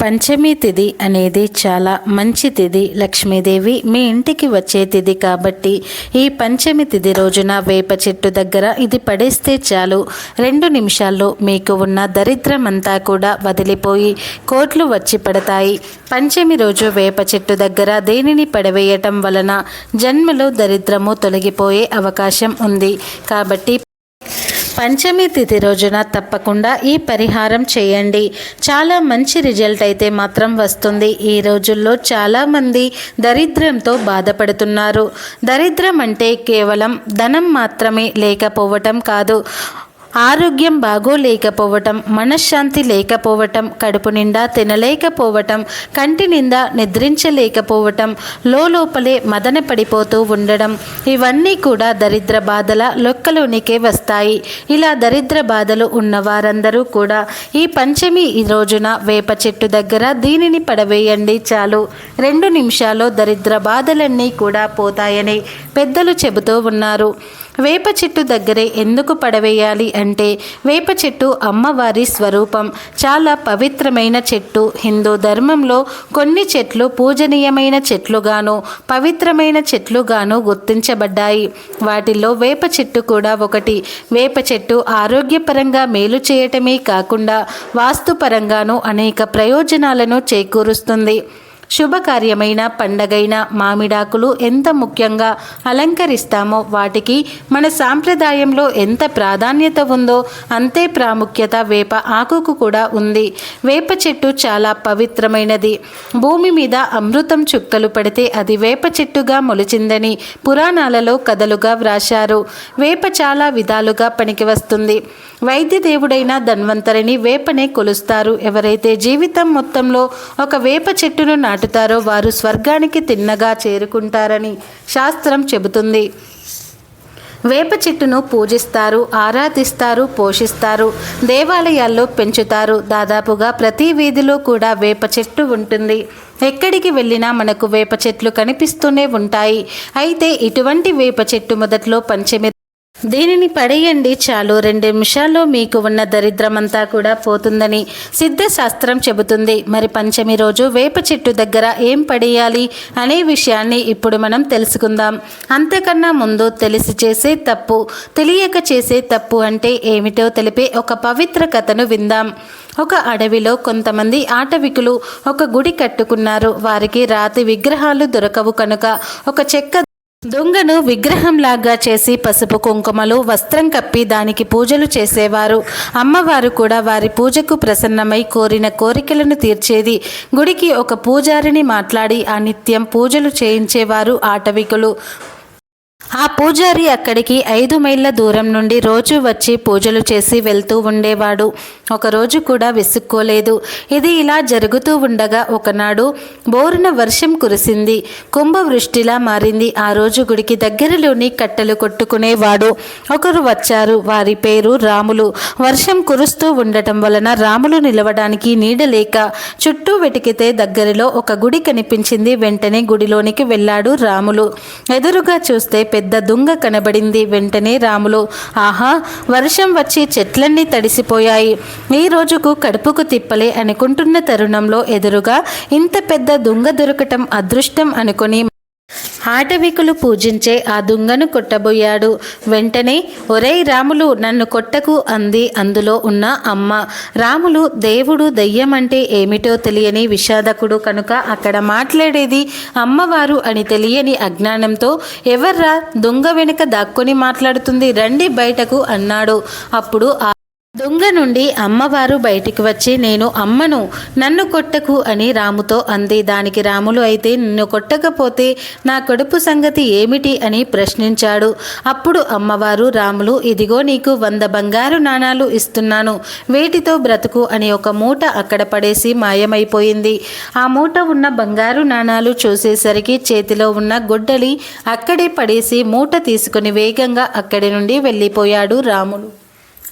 పంచమి తిథి అనేది చాలా మంచి తిథి లక్ష్మీదేవి మీ ఇంటికి వచ్చే తిథి కాబట్టి ఈ పంచమి తిథి రోజున వేప చెట్టు దగ్గర ఇది పడేస్తే చాలు. రెండు నిమిషాల్లో మీకు ఉన్న దరిద్రమంతా కూడా వదిలిపోయి కోట్లు వచ్చి పడతాయి. పంచమి రోజు వేప చెట్టు దగ్గర దేనిని పడవేయటం వలన జన్మలో దరిద్రము తొలగిపోయే అవకాశం ఉంది. కాబట్టి పంచమి తిథి రోజున తప్పకుండా ఈ పరిహారం చేయండి. చాలా మంచి రిజల్ట్ అయితే మాత్రం వస్తుంది. ఈ రోజుల్లో చాలామంది దరిద్రంతో బాధపడుతున్నారు. దరిద్రం అంటే కేవలం ధనం మాత్రమే లేకపోవటం కాదు. ఆరోగ్యం బాగోలేకపోవటం మనశ్శాంతి లేకపోవటం కడుపు నిండా తినలేకపోవటం కంటి నిండా నిద్రించలేకపోవటం లోపలే మదన పడిపోతూ ఉండడం ఇవన్నీ కూడా దరిద్ర బాధల లొక్కలోనికే వస్తాయి. ఇలా దరిద్ర బాధలు ఉన్నవారందరూ కూడా ఈ పంచమి ఈ రోజున వేప చెట్టు దగ్గర దీనిని పడవేయండి చాలు. రెండు నిమిషాల్లో దరిద్ర బాధలన్నీ కూడా పోతాయని పెద్దలు చెబుతూ ఉన్నారు. వేప చెట్టు దగ్గరే ఎందుకు పడవేయాలి అంటే వేప చెట్టు అమ్మవారి స్వరూపం. చాలా పవిత్రమైన చెట్టు. హిందూ ధర్మంలో కొన్ని చెట్లు పూజనీయమైన చెట్లుగాను పవిత్రమైన చెట్లుగాను గుర్తించబడ్డాయి. వాటిల్లో వేప చెట్టు కూడా ఒకటి. వేప చెట్టు ఆరోగ్యపరంగా మేలు చేయటమే కాకుండా వాస్తుపరంగాను అనేక ప్రయోజనాలను చేకూరుస్తుంది. శుభకార్యమైన పండగైన మామిడాకులు ఎంత ముఖ్యంగా అలంకరిస్తామో వాటికి మన సాంప్రదాయంలో ఎంత ప్రాధాన్యత ఉందో అంతే ప్రాముఖ్యత వేప ఆకుకు కూడా ఉంది. వేప చెట్టు చాలా పవిత్రమైనది. భూమి మీద అమృతం చుక్కలు పడితే అది వేప చెట్టుగా మొలిచిందని పురాణాలలో కథలుగా వ్రాశారు. వేప చాలా విధాలుగా పనికి వస్తుంది. వైద్య దేవుడైన ధన్వంతరిని వేపనే కొలుస్తారు. ఎవరైతే జీవితం మొత్తంలో ఒక వేప చెట్టును నాటుతారో వారు స్వర్గానికి తిన్నగా చేరుకుంటారని శాస్త్రం చెబుతుంది. వేప చెట్టును పూజిస్తారు ఆరాధిస్తారు పోషిస్తారు దేవాలయాల్లో పెంచుతారు. దాదాపుగా ప్రతి వీధిలో కూడా వేప చెట్టు ఉంటుంది. ఎక్కడికి వెళ్ళినా మనకు వేప చెట్లు కనిపిస్తూనే ఉంటాయి. అయితే ఇటువంటి వేప చెట్టు మొదట్లో పంచమి దీనిని పడేయండి చాలు. రెండు నిమిషాల్లో మీకు ఉన్న దరిద్రమంతా కూడా పోతుందని సిద్ధశాస్త్రం చెబుతుంది. మరి పంచమి రోజు వేప చెట్టు దగ్గర ఏం పడేయాలి అనే విషయాన్ని ఇప్పుడు మనం తెలుసుకుందాం. అంతకన్నా ముందు తెలిసి చేసే తప్పు తెలియక చేసే తప్పు అంటే ఏమిటో తెలిపే ఒక పవిత్ర కథను విందాం. ఒక అడవిలో కొంతమంది ఆటవికులు ఒక గుడి కట్టుకున్నారు. వారికి రాతి విగ్రహాలు దొరకవు కనుక ఒక చెక్క దొంగను విగ్రహంలాగా చేసి పసుపు కుంకుమలు వస్త్రం కప్పి దానికి పూజలు చేసేవారు. అమ్మవారు కూడా వారి పూజకు ప్రసన్నమై కోరిన కోరికలను తీర్చేది. గుడికి ఒక పూజారిని మాట్లాడి ఆ నిత్యం పూజలు చేయించేవారు ఆటవికులు. ఆ పూజారి అక్కడికి ఐదు మైళ్ళ దూరం నుండి రోజు వచ్చి పూజలు చేసి వెళ్తూ ఉండేవాడు. ఒకరోజు కూడా విసుక్కోలేదు. ఇది ఇలా జరుగుతూ ఉండగా ఒకనాడు బోరున వర్షం కురిసింది. కుంభవృష్టిలా మారింది. ఆ రోజు గుడికి దగ్గరలోని కట్టెలు కొట్టుకునేవాడు. ఒకరు వచ్చారు. వారి పేరు రాములు. వర్షం కురుస్తూ ఉండటం వలన రాములు నిలవడానికి నీడలేక చుట్టూ వెతికితే దగ్గరలో ఒక గుడి కనిపించింది. వెంటనే గుడిలోనికి వెళ్ళాడు రాములు. ఎదురుగా చూస్తే పెద్ద దుంగ కనబడింది వెంటనే రాములు. ఆహా వర్షం వచ్చి చెట్లన్నీ తడిసిపోయాయి. ఈ రోజుకు కడుపుకు తిప్పలే అనుకుంటున్న తరుణంలో ఎదురుగా ఇంత పెద్ద దుంగ దొరకటం అదృష్టం అనుకుని ఆటవికులు పూజించే ఆ దుంగను కొట్టబోయాడు. వెంటనే ఒరేయ్ రాములు నన్ను కొట్టకు అంది. అందులో ఉన్న అమ్మ రాములు దేవుడు దయ్యం అంటే ఏమిటో తెలియని విషాదకుడు కనుక అక్కడ మాట్లాడేది అమ్మవారు అని తెలియని అజ్ఞానంతో ఎవర్రా దొంగ వెనుక దాక్కుని మాట్లాడుతుంది రండి బయటకు అన్నాడు. అప్పుడు ఆ దొంగ నుండి అమ్మవారు బయటికి వచ్చి నేను అమ్మను నన్ను కొట్టకు అని రాముతో అంది. దానికి రాములు అయితే నిన్ను కొట్టకపోతే నా కడుపు సంగతి ఏమిటి? అని ప్రశ్నించాడు. అప్పుడు అమ్మవారు రాములు ఇదిగో నీకు వంద బంగారు నాణాలు ఇస్తున్నాను. వేటితో బ్రతుకు అని ఒక మూట అక్కడ పడేసి మాయమైపోయింది. ఆ మూట ఉన్న బంగారు నాణాలు చూసేసరికి చేతిలో ఉన్న గొడ్డలి అక్కడే పడేసి మూట తీసుకుని వేగంగా అక్కడి నుండి వెళ్ళిపోయాడు రాములు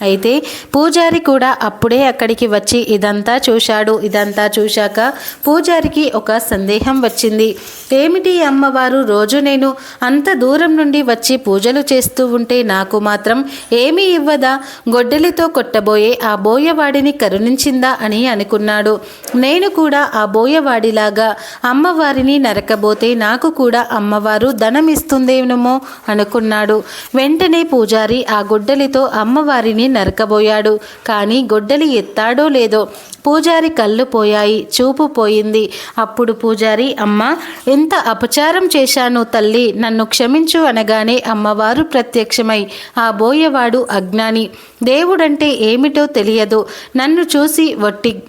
అయితే పూజారి కూడా అప్పుడే అక్కడికి వచ్చి ఇదంతా చూశాడు. ఇదంతా చూశాక పూజారికి ఒక సందేహం వచ్చింది. ఏమిటి అమ్మవారు రోజు నేను అంత దూరం నుండి వచ్చి పూజలు చేస్తూ ఉంటే నాకు మాత్రం ఏమీ ఇవ్వదా? గొడ్డలితో కొట్టబోయే ఆ బోయవాడిని కరుణించిందా? అని అనుకున్నాడు. నేను కూడా ఆ బోయవాడిలాగా అమ్మవారిని నరకబోతే నాకు కూడా అమ్మవారు ధనమిస్తుందేమో అనుకున్నాడు. వెంటనే పూజారి ఆ గొడ్డలితో అమ్మవారిని నరకబోయాడు. కానీ గొడ్డలి ఎత్తాడో లేదో? పూజారి కళ్ళు పోయాయి చూపు పోయింది. అప్పుడు పూజారి అమ్మ ఎంత అపచారం చేశాను తల్లి నన్ను క్షమించు అనగానే అమ్మవారు ప్రత్యక్షమై ఆ బోయవాడు అజ్ఞాని. దేవుడంటే ఏమిటో తెలియదు. నన్ను చూసి వట్టి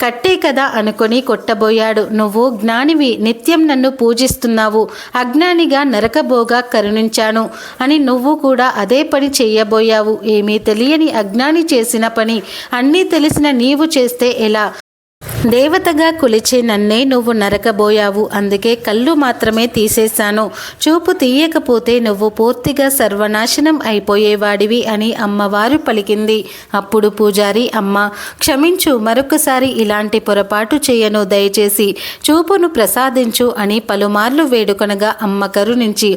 కట్టే కదా అనుకొని కొట్టబోయాడు. నువ్వు జ్ఞానివి నిత్యం నన్ను పూజిస్తున్నావు. అజ్ఞానిగా నరకబోగా కరుణించాను అని నువ్వు కూడా అదే పని చెయ్యబోయావు ఏమీ తెలియని అజ్ఞాని చేసిన పని అన్నీ తెలిసిన నీవు చేస్తే ఎలా? దేవతగా కొలిచే నన్నే నువ్వు నరకబోయావు. అందుకే కళ్ళు మాత్రమే తీసేశాను. చూపు తీయకపోతే నువ్వు పూర్తిగా సర్వనాశనం అయిపోయేవాడివి అని అమ్మవారు పలికింది. అప్పుడు పూజారి అమ్మ క్షమించు మరొకసారి ఇలాంటి పొరపాటు చేయను దయచేసి చూపును ప్రసాదించు అని పలుమార్లు వేడుకొనగా అమ్మ కరుణించి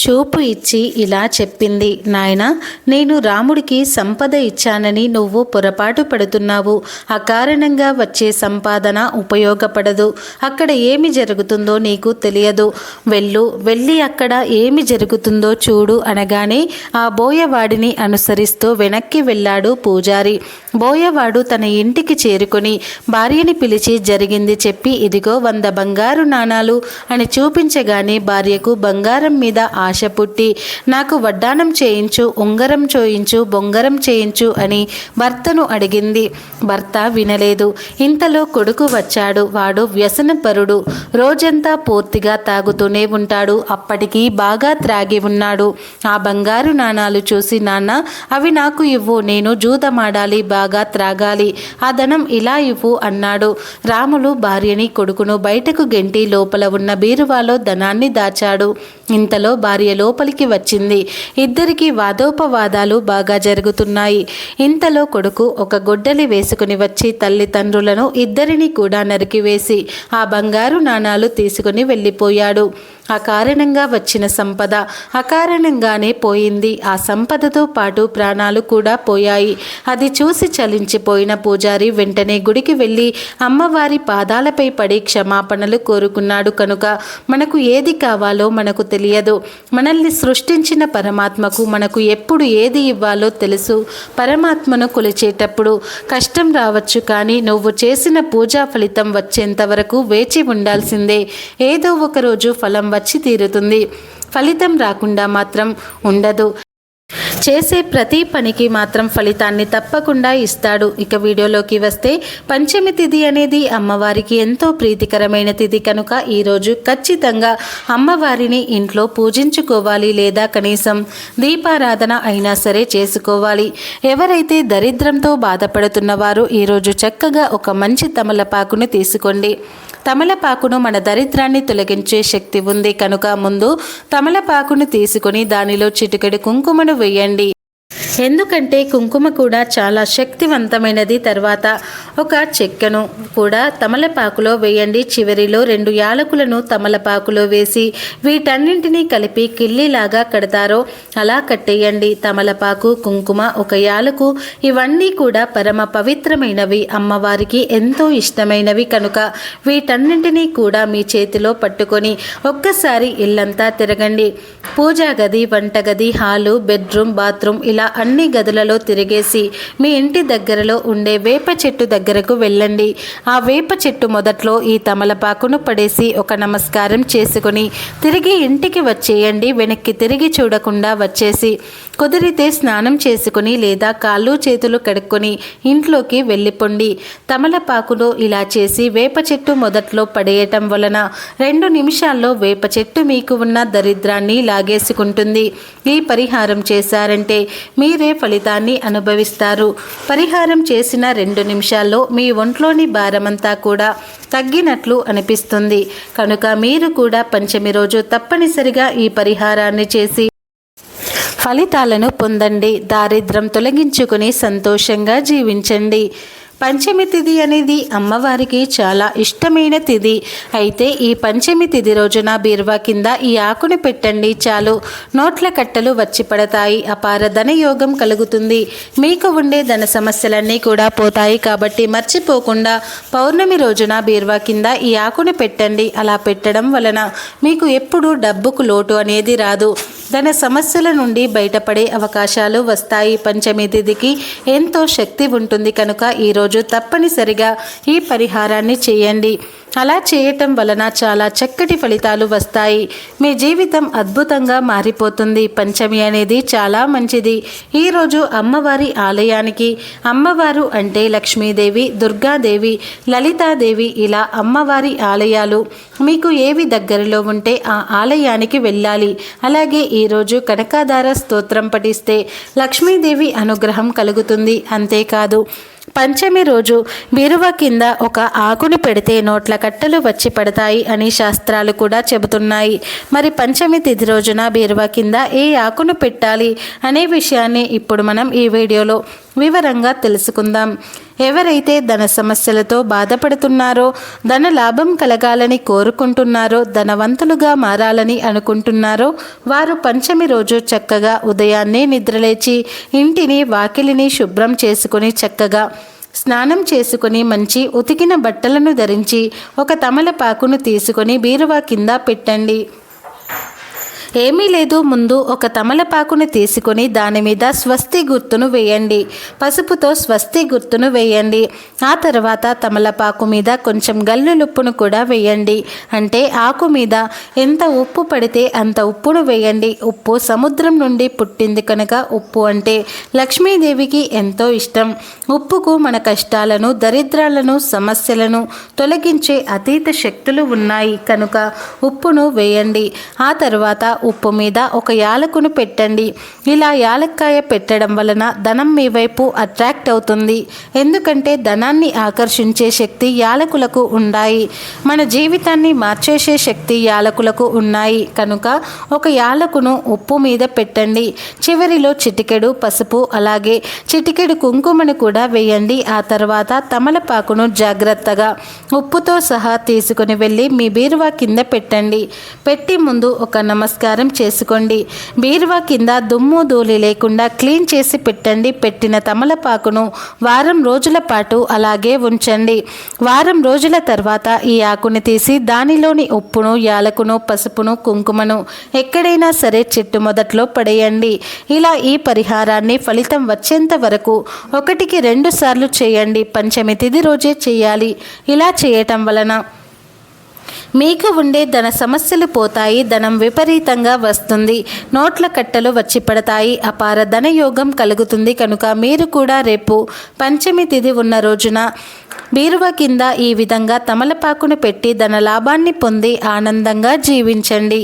చూపు ఇచ్చి ఇలా చెప్పింది నాయన నేను రాముడికి సంపద ఇచ్చానని నువ్వు పొరపాటు పడుతున్నావు. అకారణంగా వచ్చే సంపాదన ఉపయోగపడదు. అక్కడ ఏమి జరుగుతుందో నీకు తెలియదు. వెళ్ళు వెళ్ళి అక్కడ ఏమి జరుగుతుందో చూడు అనగానే ఆ బోయవాడిని అనుసరిస్తూ వెనక్కి వెళ్ళాడు పూజారి. బోయవాడు తన ఇంటికి చేరుకొని భార్యని పిలిచి జరిగింది చెప్పి ఇదిగో వంద బంగారు నాణాలు అని చూపించగానే భార్యకు బంగారం మీద ఆశ పుట్టి నాకు వడ్డానం చేయించు ఉంగరం చేయించు బొంగరం చేయించు అని భర్తను అడిగింది. భర్త వినలేదు. ఇంతలో కొడుకు వచ్చాడు. వాడు వ్యసనపరుడు. రోజంతా పూర్తిగా తాగుతూనే ఉంటాడు. అప్పటికి బాగా త్రాగి ఉన్నాడు. ఆ బంగారు నాణాలు చూసి నాన్న అవి నాకు ఇవ్వు. నేను జూదమాడాలి. బాగా త్రాగాలి. ఆ ధనం ఇలా ఇవ్వు అన్నాడు. రాములు భార్యని కొడుకును బయటకు గెంటి లోపల ఉన్న బీరువాలో ధనాన్ని దాచాడు. ఇంతలో భార్య లోపలికి వచ్చింది. ఇద్దరికి వాదోపవాదాలు బాగా జరుగుతున్నాయి. ఇంతలో కొడుకు ఒక గొడ్డలి వేసుకుని వచ్చి తల్లిదండ్రులను ఇద్దరిని కూడా నరికివేసి ఆ బంగారు నాణాలు తీసుకుని వెళ్ళిపోయాడు. అకారణంగా వచ్చిన సంపద అకారణంగానే పోయింది. ఆ సంపదతో పాటు ప్రాణాలు కూడా పోయాయి. అది చూసి చలించిపోయిన పూజారి వెంటనే గుడికి వెళ్ళి అమ్మవారి పాదాలపై పడి క్షమాపణలు కోరుకున్నాడు కనుక మనకు ఏది కావాలో మనకు తెలియదు. మనల్ని సృష్టించిన పరమాత్మకు మనకు ఎప్పుడు ఏది ఇవ్వాలో తెలుసు. పరమాత్మను కొలిచేటప్పుడు కష్టం రావచ్చు కానీ నువ్వు చేసిన పూజా ఫలితం వచ్చేంత వరకు వేచి ఉండాల్సిందే. ఏదో ఒకరోజు ఫలం వచ్చి తీరుతుంది. ఫలితం రాకుండా మాత్రం ఉండదు. చేసే ప్రతి పనికి మాత్రం ఫలితాన్ని తప్పకుండా ఇస్తాడు. ఇక వీడియోలోకి వస్తే పంచమి తిథి అనేది అమ్మవారికి ఎంతో ప్రీతికరమైన తిథి కనుక ఈరోజు ఖచ్చితంగా అమ్మవారిని ఇంట్లో పూజించుకోవాలి లేదా కనీసం దీపారాధన అయినా సరే చేసుకోవాలి. ఎవరైతే దరిద్రంతో బాధపడుతున్నవారో ఈరోజు చక్కగా ఒక మంచి తమలపాకును తీసుకోండి. తమలపాకును మన దరిద్రాన్ని తొలగించే శక్తి ఉంది. కనుక ముందు తమలపాకును తీసుకొని దానిలో చిటికెడు కుంకుమను వేయండి. ఎందుకంటే కుంకుమ కూడా చాలా శక్తివంతమైనది. తర్వాత ఒక చెక్కను కూడా తమలపాకులో వేయండి. చివరిలో రెండు యాలకులను తమలపాకులో వేసి వీటన్నింటినీ కలిపి కిల్లిలాగా కడతారో అలా కట్టేయండి. తమలపాకు కుంకుమ ఒక యాలకు ఇవన్నీ కూడా పరమ పవిత్రమైనవి. అమ్మవారికి ఎంతో ఇష్టమైనవి కనుక వీటన్నింటినీ కూడా మీ చేతిలో పట్టుకొని ఒక్కసారి ఇల్లంతా తిరగండి. పూజా గది వంటగది హాలు బెడ్రూమ్ బాత్రూమ్ ఇలా అన్ని గదులలో తిరిగేసి మీ ఇంటి దగ్గరలో ఉండే వేప చెట్టు దగ్గరకు వెళ్ళండి. ఆ వేప చెట్టు మొదట్లో ఈ తమలపాకును పడేసి ఒక నమస్కారం చేసుకుని తిరిగి ఇంటికి వచ్చేయండి. వెనక్కి తిరిగి చూడకుండా వచ్చేసి కుదిరితే స్నానం చేసుకుని లేదా కాళ్ళు చేతులు కడుక్కొని ఇంట్లోకి వెళ్ళిపోండి. తమలపాకులో ఇలా చేసి వేప చెట్టు మొదట్లో పడేయటం వలన రెండు నిమిషాల్లో వేప చెట్టు మీకు ఉన్న దరిద్రాన్ని లాగేసుకుంటుంది. ఈ పరిహారం చేశారంటే మీ మీరే ఫలితాన్ని అనుభవిస్తారు. పరిహారం చేసిన రెండు నిమిషాల్లో మీ ఒంట్లోని భారమంతా కూడా తగ్గినట్లు అనిపిస్తుంది. కనుక మీరు కూడా పంచమి రోజు తప్పనిసరిగా ఈ పరిహారాన్ని చేసి ఫలితాలను పొందండి. దారిద్రం తొలగించుకుని సంతోషంగా జీవించండి. పంచమి తిథి అనేది అమ్మవారికి చాలా ఇష్టమైన తిథి అయితే ఈ పంచమి తిథి రోజున బీరువా కింద ఈ ఆకుని పెట్టండి చాలు. నోట్ల కట్టలు వచ్చి పడతాయి. అపార ధన యోగం కలుగుతుంది. మీకు ఉండే ధన సమస్యలన్నీ కూడా పోతాయి కాబట్టి మర్చిపోకుండా పౌర్ణమి రోజున బీరువా కింద ఈ ఆకుని పెట్టండి. అలా పెట్టడం వలన మీకు ఎప్పుడు డబ్బుకు లోటు అనేది రాదు. ధన సమస్యల నుండి బయటపడే అవకాశాలు వస్తాయి. పంచమి తిథికి ఎంతో శక్తి ఉంటుంది. కనుక ఈరోజు తప్పనిసరిగా ఈ పరిహారాన్ని చేయండి. అలా చేయటం వలన చాలా చక్కటి ఫలితాలు వస్తాయి. మీ జీవితం అద్భుతంగా మారిపోతుంది. పంచమి అనేది చాలా మంచిది. ఈరోజు అమ్మవారి ఆలయానికి అమ్మవారు అంటే లక్ష్మీదేవి దుర్గాదేవి లలితాదేవి ఇలా అమ్మవారి ఆలయాలు. మీకు ఏవి దగ్గరలో ఉంటే ఆ ఆలయానికి వెళ్ళాలి. అలాగే ఈరోజు కనకాధార స్తోత్రం పఠిస్తే లక్ష్మీదేవి అనుగ్రహం కలుగుతుంది. అంతేకాదు పంచమి రోజు బీరువా కింద ఒక ఆకును పెడితే నోట్ల కట్టలు వచ్చి పడతాయి అని శాస్త్రాలు కూడా చెబుతున్నాయి. మరి పంచమి తిథి రోజున బీరువా కింద ఏ ఆకును పెట్టాలి అనే విషయాన్ని ఇప్పుడు మనం ఈ వీడియోలో వివరంగా తెలుసుకుందాం. ఎవరైతే ధన సమస్యలతో బాధపడుతున్నారో ధన లాభం కలగాలని కోరుకుంటున్నారో ధనవంతులుగా మారాలని అనుకుంటున్నారో వారు పంచమి రోజు చక్కగా ఉదయాన్నే నిద్రలేచి ఇంటిని వాకిలిని శుభ్రం చేసుకుని చక్కగా స్నానం చేసుకుని మంచి ఉతికిన బట్టలను ధరించి ఒక తమలపాకును తీసుకొని బీరువా కింద పెట్టండి. ఏమీ లేదు. ముందు ఒక తమలపాకును తీసుకొని దాని మీద స్వస్తి గుర్తును వేయండి. పసుపుతో స్వస్తి గుర్తును వేయండి. ఆ తర్వాత తమలపాకు మీద కొంచెం గల్లులుప్పును కూడా వేయండి. అంటే ఆకు మీద ఎంత ఉప్పు పడితే అంత ఉప్పును వేయండి. ఉప్పు సముద్రం నుండి పుట్టింది కనుక ఉప్పు అంటే లక్ష్మీదేవికి ఎంతో ఇష్టం. ఉప్పుకు మన కష్టాలను దరిద్రాలను సమస్యలను తొలగించే అతీత శక్తులు ఉన్నాయి. కనుక ఉప్పును వేయండి. ఆ తర్వాత ఉప్పు మీద ఒక యాలకును పెట్టండి. ఇలా యాలక్కాయ పెట్టడం వలన ధనం మీ వైపు అట్రాక్ట్ అవుతుంది. ఎందుకంటే ధనాన్ని ఆకర్షించే శక్తి యాలకులకు ఉన్నాయి మన జీవితాన్ని మార్చేసే శక్తి యాలకులకు ఉన్నాయి. కనుక ఒక యాలకును ఉప్పు మీద పెట్టండి. చివరిలో చిటికెడు పసుపు అలాగే చిటికెడు కుంకుమను కూడా వేయండి. ఆ తర్వాత తమలపాకును జాగ్రత్తగా ఉప్పుతో సహా తీసుకుని వెళ్ళి మీ బీరువా కింద పెట్టండి. పెట్టి ముందు ఒక నమస్కారం చేసుకోండి. బీరువా కింద దుమ్ము ధూళి లేకుండా క్లీన్ చేసి పెట్టండి. పెట్టిన తమలపాకును వారం రోజుల పాటు అలాగే ఉంచండి. వారం రోజుల తర్వాత ఈ ఆకుని తీసి దానిలోని ఉప్పును యాలకును పసుపును కుంకుమను ఎక్కడైనా సరే చెట్టు మొదట్లో పడేయండి. ఇలా ఈ పరిహారాన్ని ఫలితం వచ్చేంత వరకు ఒకటికి రెండు సార్లు చేయండి. పంచమి తిది రోజే చేయాలి. ఇలా చేయటం వలన మీకు ఉండే ధన సమస్యలు పోతాయి ధనం విపరీతంగా వస్తుంది. నోట్ల కట్టలు వచ్చి పడతాయి. అపార ధన యోగం కలుగుతుంది కనుక మీరు కూడా రేపు పంచమి తిథి ఉన్న రోజున బీరువ కింద ఈ విధంగా తమలపాకును పెట్టి ధన లాభాన్ని పొంది ఆనందంగా జీవించండి.